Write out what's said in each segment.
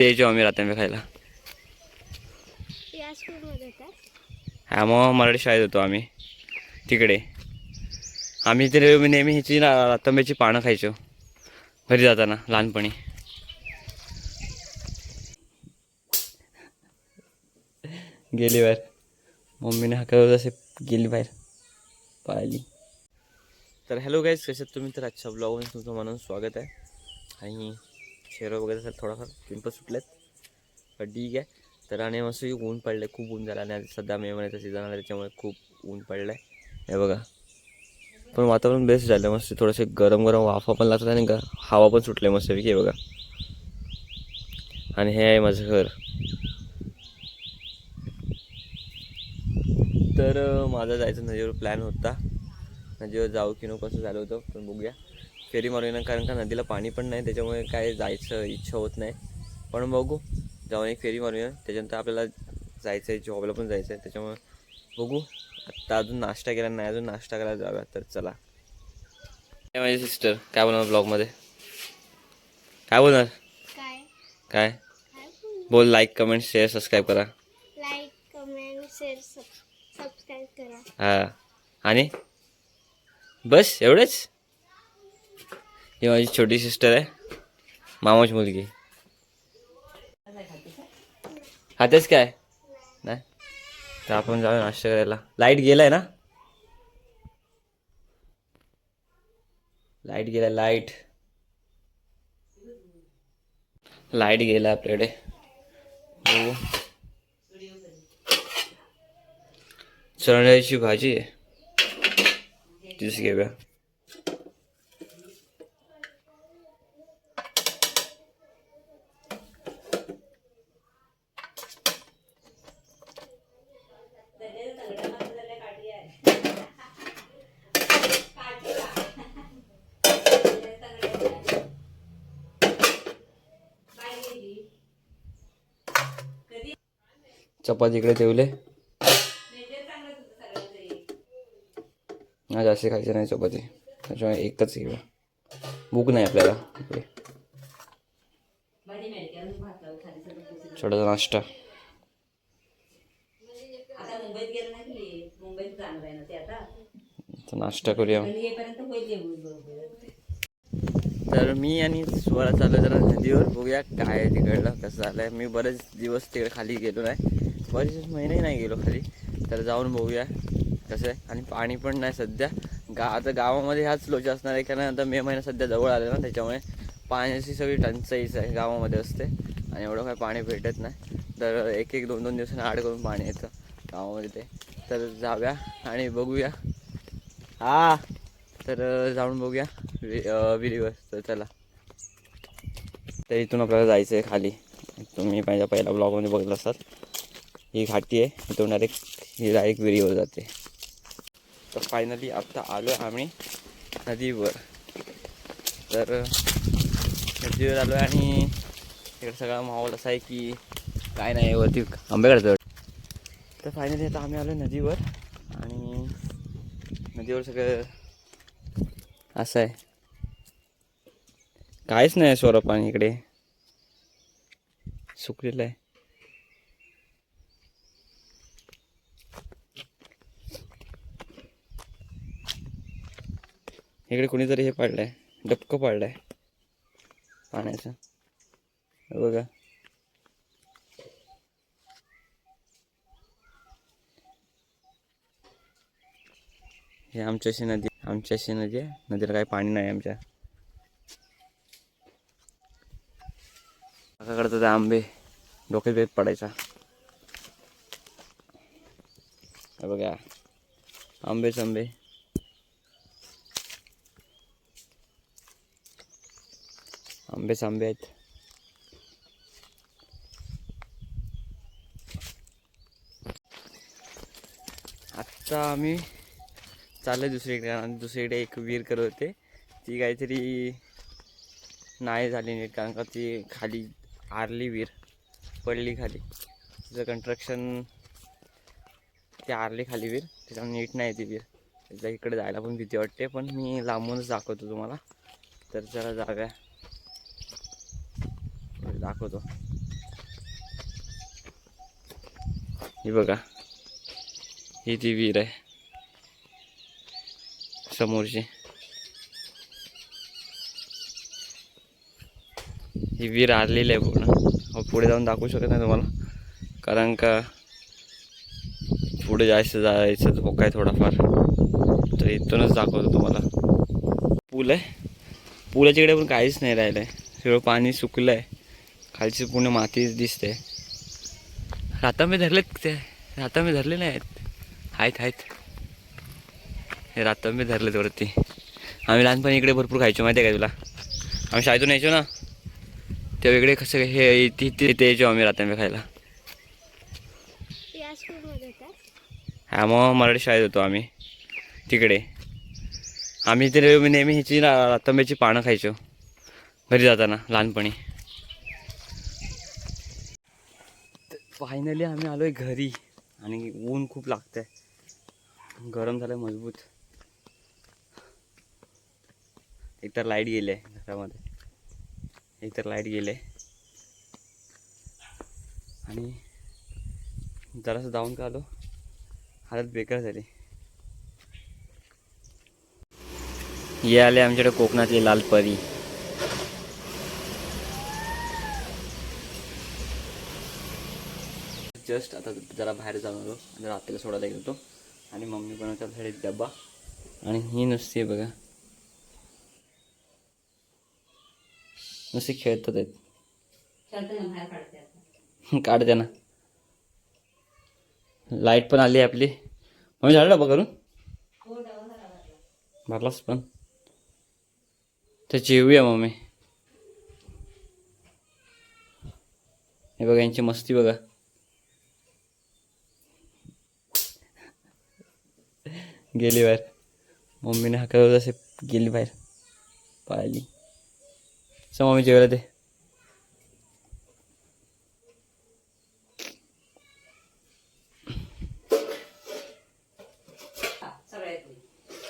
यायचो आम्ही रात्री खायला. हा मग मराठी शाळेत होतो आम्ही. तिकडे. आम्ही तर नेहमी ह्याची ना तांब्याची पानं खायचो. घरी जाताना लहानपणी. गेली बाहेर. मम्मीने हाकलवलं असे गेली बाहेर. पाहिली. तर हॅलो गाईज कशात तुम्ही? तर आजच्या ब्लॉगमध्ये तुमचं म्हणून स्वागत आहे. आणि शेरो वगैरे सर थोडाफार पिंपल सुटलेत. पण ठीक आहे. तर आणि मस्त ऊन पडलं आहे खूप ऊन झालं. आणि सध्या मे महिन्याचा सीझन आला त्याच्यामुळे खूप ऊन पडलं आहे हे बघा. पण वातावरण बेस्ट झालं. मस्त थोडंसे गरम गरम वाफा पण लागतात आणि ग हवा पण सुटले मस्त हे बघा. आणि हे आहे माझं घर. तर माझा जायचं नदीवर प्लॅन होता. नदीवर जाऊ की नको असं झालं होतं पण बघूया. फेरी मारूया ना कारण का नदीला पाणी पण नाही त्याच्यामुळे काय जायचं इच्छा होत नाही. पण बघू जाऊन एक फेरी मारूया. त्याच्यानंतर आपल्याला जायचं आहे जॉबला पण जायचं आहे त्याच्यामुळे बघू. आत्ता अजून नाश्ता केला नाही अजून नाश्ता करायला जाऊया तर चला. काय माझी सिस्टर काय बोलणार ब्लॉगमध्ये काय बोलणार? काय? बोल लाईक कमेंट शेअर सबस्क्राईब करा. लाईक कमेंट शेअर सबस्क्राईब करा. हा. आणि? बस एवढंच? ही माझी छोटी सिस्टर आहे. मामाची मुलगी. खातेच काय? नाही. तर आपण जाऊया नाश्ता करायला. लाइट गेलाय ना? लाइट गेलाय लाइट लाइट गेला आपल्याकडे. हो चण्याची भाजी आहे. तीच घेऊया. चपाती इकडे ठेवले नाही जास्त खायचे नाही चपाती. त्याच्यामुळे एकच घेऊया भूक नाही आपल्याला. इकडे. छोटासा नाश्ता. नाश्ता करूया. तर मी आणि स्वरा चालू जरा नदीवर. बघूया काय तिकडलं कसं झालंय. मी बरेच दिवस तिकडे खाली गेलो नाही. बरेच महिने नाही गेलो खाली. तर जाऊन बघूया कसं आहे. आणि पाणी पण नाही सध्या. गा आता गावामध्ये ह्याच लोच असणार आहे. कारण आता मे महिना सध्या जवळ आले ना त्याच्यामुळे पाण्याची सगळी टंचाईच आहे. गावामध्ये असते. आणि एवढं काही पाणी भेटत नाही. तर एक एक दोन दोन दिवसांनी आड करून पाणी येतं गावामध्ये ते. तर जाऊया आणि बघूया. हा तर जाऊन बघूया वि- विहिरीवर. तर चला. तर इथून आपल्याला जायचं आहे खाली. तुम्ही माझ्या पहिल्या ब्लॉगमध्ये बघितलं असतात ही घाटी आहे. इथून डायरेक्ट ही डायरेक्ट विहिरीवर जाते. तर फायनली आत्ता आलो आम्ही नदीवर. तर नदीवर आलो आहे आणि तिकडे सगळा माहोल असा आहे की काय नाही वरती आंबेकडे तर फायनली आता आम्ही आलो नदीवर आणि नदीवर सगळं असं आहे. काहीच नाही स्वरूपाने इकडे. सुकलेलं आहे. इकडे कोणीतरी हे पाडलंय. डबकं पाडलंय. पाण्याचं. बघा. हे आमच्याशी नदी आमच्याशी नदी आहे. नदीला काही पाणी नाही आमच्या. काकाकडे तर आंबे. डोक्यात बेत पडायचा. बघा. आंबेच आंबे. आंबेच आंबे आहेत. आत्ता आम्ही चाललं दुसरीकडे दुसरीकडे एक विहीर करत होते. ती काहीतरी नाही झाली नीट कारण का ती खाली आरली विहीर पडली खाली. तिचं कन्स्ट्रक्शन ती आरली खाली विहीर त्याच्यामुळे नीट नाही ती विहीर त्याच्या इकडे जायला पण भीती वाटते पण मी लांबूनच दाखवतो तुम्हाला. तर जरा जाव्या दाखवतो. हे बघा. ही ती विहीर आहे. समोरची. ही विहीर आलेली आहे पूर्ण. पुढे जाऊन दाखवू शकत नाही तुम्हाला. कारण का पुढे जायचं जायचं धोका आहे थोडाफार. तर इथूनच दाखवतो तुम्हाला. पूल आहे. पुलाच्या इकडे पण काहीच नाही राहिलं आहे सगळं पाणी सुकलं आहे खालची पूर्ण माती दिसते. रातांबे धरलेत ते. रातांबे धरले नाही आहेत आहेत. आहेत हे रातांबे धरलेत वरती. आम्ही लहानपणी इकडे भरपूर खायचो माहिती आहे का तुला? आम्ही शाळेतून यायचो ना. तेव्हा इकडे कसं हे इथे इथे यायचो आम्ही रातांबे खायला. हा मग मराठी शाळेत होतो आम्ही. तिकडे. आम्ही ते नेहमी ह्याची रातांब्याची पानं खायचो. घरी जाताना लहानपणी. फायनली आम्ही आलो आहे घरी. आणि ऊन खूप लागतंय. गरम झालंय मजबूत. एकतर लाइट गेले घरामध्ये. एकतर लाइट गेले आणि जरासं जाऊन का आलो? हालत बेकार झाली. हे आले आमच्याकडे कोकणातली लाल परी. जस्ट आता जरा बाहेर जाऊन आलो आणि रात्रीला सोडायला गेलो आणि मम्मी बनवतात डब्बा आणि ही नुसती बघा. नुसती खेळतात आहेत. काढते ना. लाइट पण आली आपली. मग झालं डबा करून? हो डबा. भरलास पण. तर जेवूया मम्मी. हे बघा यांची मस्ती बघा. गेली बाहेर. मम्मीने हाकलवलं असे गेली बाहेर. पाहिली. चल मम्मी जेवायला दे.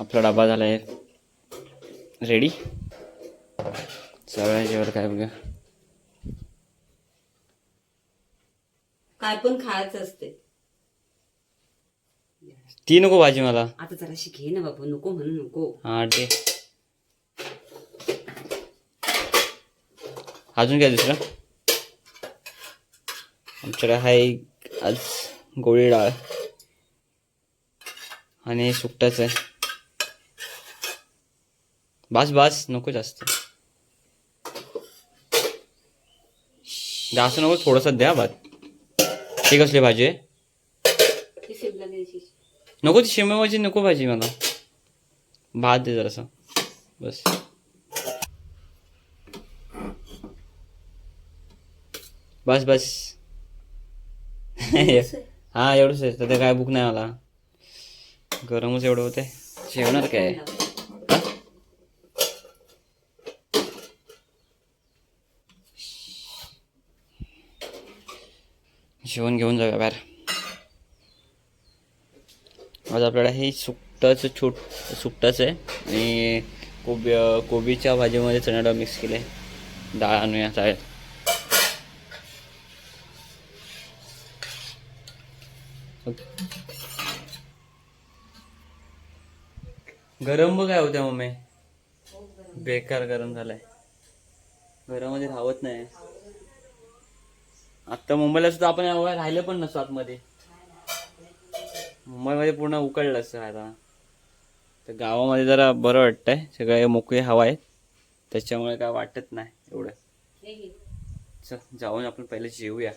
आपला डबा झाला आहे. रेडी सगळ्या जेवण काय बघा. काय पण खायचं असते. ती नको भाजी मला. आता जराशी घे ना बाबू नको म्हणू नको. हा ते अजून काय दुसरं? आमच्याकडे आहे आज गोळी डाळ. आणि सुकटाच आहे. बास बास नको जास्त. जास्त नको थोडंसं द्या भात ती कसली भाजी आहे? नको ती शिमला भाजी नको भाजी मला. भात दे जरासं. बस. बस बस. हा एवढंच आहे. तर काय भूक नाही मला गरमच एवढं होते जेवणार काय? जेवण घेऊन जाऊया बाहेर. आज आपल्याला हे सुकटाचं छोट सुकटाचं आहे. आणि कोबी कोबीच्या भाजीमध्ये चणा डाळ मिक्स केलं आहे डाळ आणूया चालेल. गरम बघ काय होत्या मम्मी. बेकार गरम झालाय. घरामध्ये राहत नाही. आता मुंबईला सुद्धा आपण राहिलं पण नसतो आतमध्ये. मुंबईमध्ये पूर्ण उकळलं असतं आता. तर गावामध्ये जरा बरं वाटतंय. सगळे मोकळी हवा आहे त्याच्यामुळे काय वाटत नाही एवढं. चल जाऊन आपण पहिले जेवूया.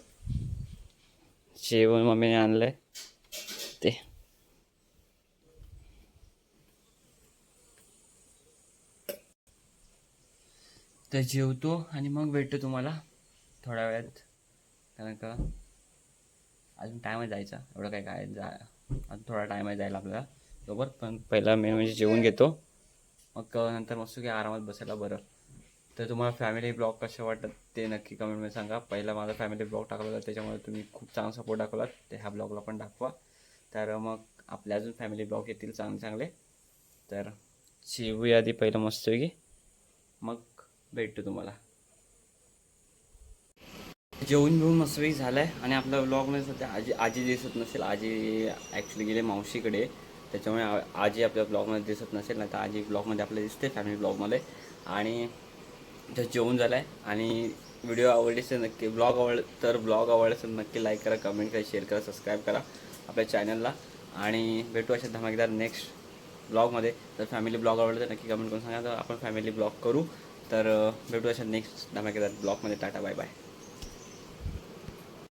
जेवण मम्मीने आणलंय. ते. तर जेवतो आणि मग भेटतो तुम्हाला थोड्या वेळात. कारण का अजून आहे जायचा. एवढं काय काय जा आता थोडा टाईम आहे जायला आपल्याला. बरोबर? पण पहिला मेन म्हणजे जेवून घेतो. मग नंतर मस्त की आरामात बसायला बरं. तर तुम्हाला फॅमिली ब्लॉग कसे वाटतात ते नक्की कमेंटमध्ये सांगा. पहिला माझा फॅमिली ब्लॉग टाकला होता त्याच्यामुळे तुम्ही खूप चांगला सपोर्ट दाखवलात. ते ह्या ब्लॉगला पण दाखवा. तर मग आपले अजून फॅमिली ब्लॉग येतील चांगले चांगले. तर शिवू आधी पहिलं मस्त की मग भेटतो तुम्हाला. जेवण बिवून मस्तपैकी झालं आहे आणि आपल्या ब्लॉगमध्ये सध्या आजी आजी दिसत नसेल. आजी ॲक्च्युली गेले मावशीकडे. त्याच्यामुळे आजी आपल्या ब्लॉगमध्ये दिसत नसेल नाही तर आजी ब्लॉगमध्ये आपल्याला दिसते फॅमिली ब्लॉगमध्ये आणि तर जेवण झालं आहे आणि व्हिडिओ आवडली तर नक्की ब्लॉग आवड तर ब्लॉग आवडला तर नक्की लाईक करा कमेंट करा शेअर करा सबस्क्राईब करा आपल्या चॅनलला आणि भेटू अशा धमाकेदार नेक्स्ट ब्लॉगमध्ये तर फॅमिली ब्लॉग आवडलं तर नक्की कमेंट करून सांगा. तर आपण फॅमिली ब्लॉग करू तर भेटू अशा नेक्स्ट धमाकेदार ब्लॉगमध्ये टाटा बाय बाय